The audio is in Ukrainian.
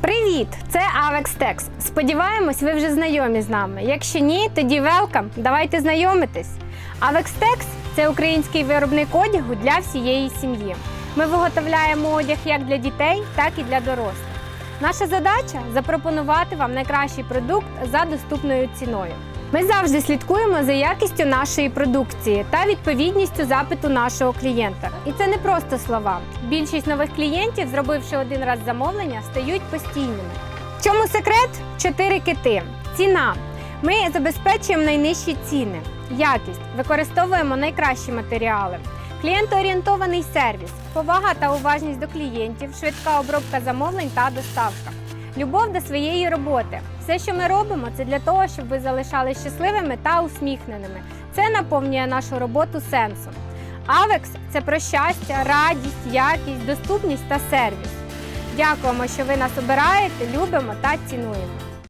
Привіт! Це Avextex. Сподіваємось, ви вже знайомі з нами. Якщо ні, тоді велкам, давайте знайомитись. Avextex – це український виробник одягу для всієї сім'ї. Ми виготовляємо одяг як для дітей, так і для дорослих. Наша задача запропонувати вам найкращий продукт за доступною ціною. Ми завжди слідкуємо за якістю нашої продукції та відповідністю запиту нашого клієнта. І це не просто слова. Більшість нових клієнтів, зробивши один раз замовлення, стають постійними. В чому секрет? Чотири кити. Ціна. Ми забезпечуємо найнижчі ціни, якість, використовуємо найкращі матеріали. Клієнтоорієнтований сервіс, повага та уважність до клієнтів, швидка обробка замовлень та доставка. Любов до своєї роботи. Все, що ми робимо, це для того, щоб ви залишались щасливими та усміхненими. Це наповнює нашу роботу сенсом. Авекс це про щастя, радість, якість, доступність та сервіс. Дякуємо, що ви нас обираєте, любимо та цінуємо.